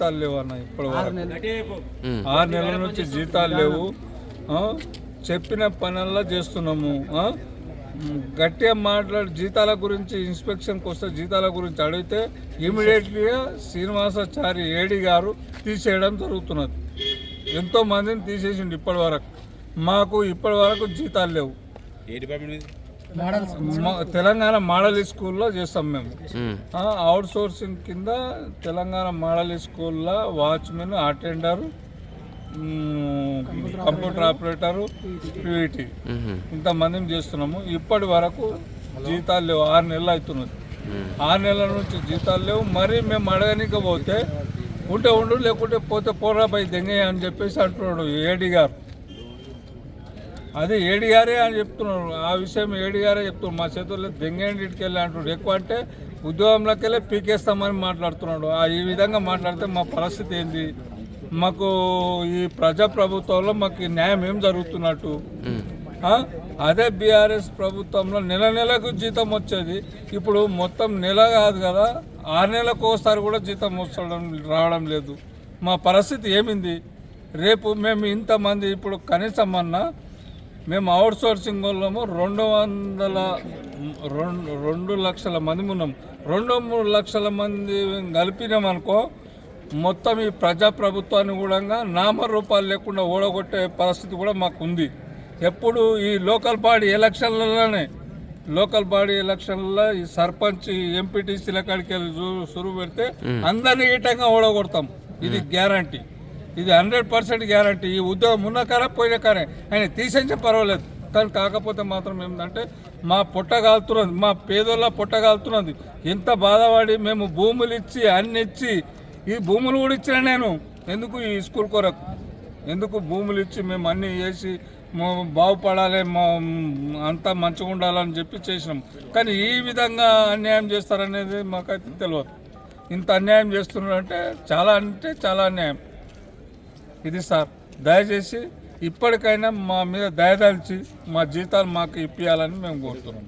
జీతాలు లేవు అన్న ఇప్పటి వరకు. ఆరు నెలల. నుంచి జీతాలు లేవు. ఆ? చెప్పిన పనుల్లో చేస్తున్నాము. గట్టిగా మాట్లాడి జీతాల గురించి ఇన్స్పెక్షన్కి వస్తే జీతాల గురించి అడిగితే ఇమీడియట్లీగా శ్రీనివాసాచారి ఏడి గారు తీసేయడం జరుగుతున్నది. ఎంతో మందిని తీసేసిండు ఇప్పటి వరకు. మాకు ఇప్పటి వరకు జీతాలు లేవు. ఏ డిపార్ట్మెంట్ మా- తెలంగాణ మోడల్ స్కూల్లో చేస్తాం మేము. అవుట్ సోర్సింగ్ కింద తెలంగాణ మోడల్ స్కూల్లో watchman attender computer operator PET. ఇంతమందిని చేస్తున్నాము. ఇప్పటి వరకు జీతాలు లేవు. ఆరు నెలలు అవుతున్నది. ఉమ్. ఆరు నెలల నుంచి జీతాలు లేవు. మరి మేము అడగనిక పోతే ఉంటే ఉండు లేకుంటే పోతే పోరా పై దెంగయ్య అని చెప్పేసి అంటున్నాడు ఏడి గారు. అది ఏడి గారే అని చెప్తున్నాడు. ఆ విషయం ఏడి గారే చెప్తున్నాడు. మా చేతుల్లో దెంగేంటి వెళ్ళి అంటున్నాడు. ఎక్కువ అంటే ఉద్యోగంలోకి వెళ్ళి పీకేస్తామని మాట్లాడుతున్నాడు. ఆ ఈ విధంగా మాట్లాడితే మా పరిస్థితి ఏంది? మాకు ఈ ప్రజాప్రభుత్వంలో మాకు న్యాయం ఏం జరుగుతున్నట్టు? అదే బీఆర్ఎస్ ప్రభుత్వంలో నెల నెలకు జీతం వచ్చేది. ఇప్పుడు మొత్తం నెల కాదు కదా ఆరు నెలలకు ఒకసారి కూడా జీతం వస్తడం రావడం లేదు. మా పరిస్థితి ఏమింది? రేపు మేము ఇంతమంది ఇప్పుడు కనీసం అన్నా మేము అవుట్ సోర్సింగ్ వాళ్ళము. రెండు వందల రెండు రెండు లక్షల మంది ఉన్నాం. రెండు మూడు లక్షల మంది కలిపినామనుకో మొత్తం ఈ ప్రజాప్రభుత్వాన్ని కూడా నామరూపాలు లేకుండా ఓడగొట్టే పరిస్థితి కూడా మాకు ఉంది ఎప్పుడు ఈ లోకల్ బాడీ ఎలక్షన్లలోనే లోకల్ బాడీ ఎలక్షన్లలో ఈ సర్పంచ్ ఎంపీటీసీల కాడికి వెళ్ళి చూ- సురువు పెడితే అందరినీ ఈటంగా ఓడగొడతాం ఇది గ్యారంటీ. ఇది హండ్రెడ్ పర్సెంట్ గ్యారంటీ. ఈ ఉద్యోగం ఉన్న కారా పోయిన కారే ఆయన తీసేంచే పర్వాలేదు. కానీ కాకపోతే మాత్రం ఏంటంటే మా పొట్ట కాలుతున్నది మా పేదోళ్ళ పొట్ట కాలుతున్నది. ఎంత బాధపడి మేము భూములు ఇచ్చి అన్ని ఇచ్చి ఈ భూములు కూడా ఇచ్చిన నేను. ఎందుకు ఈ స్కూల్ కొరకు? ఎందుకు భూములు ఇచ్చి మేము అన్నీ చేసి బాగుపడాలి మా అంతా మంచిగా ఉండాలని చెప్పి చేసినాం. కానీ ఈ విధంగా అన్యాయం చేస్తారనేది మాకైతే తెలియదు. ఇంత అన్యాయం చేస్తున్నారంటే చాలా అంటే చాలా అన్యాయం. ఇది సార్. దయచేసి ఇప్పటికైనా మా మీద దయదలిచి మా జీతాలు మాకు ఇప్పించాలని మేము కోరుతున్నాం.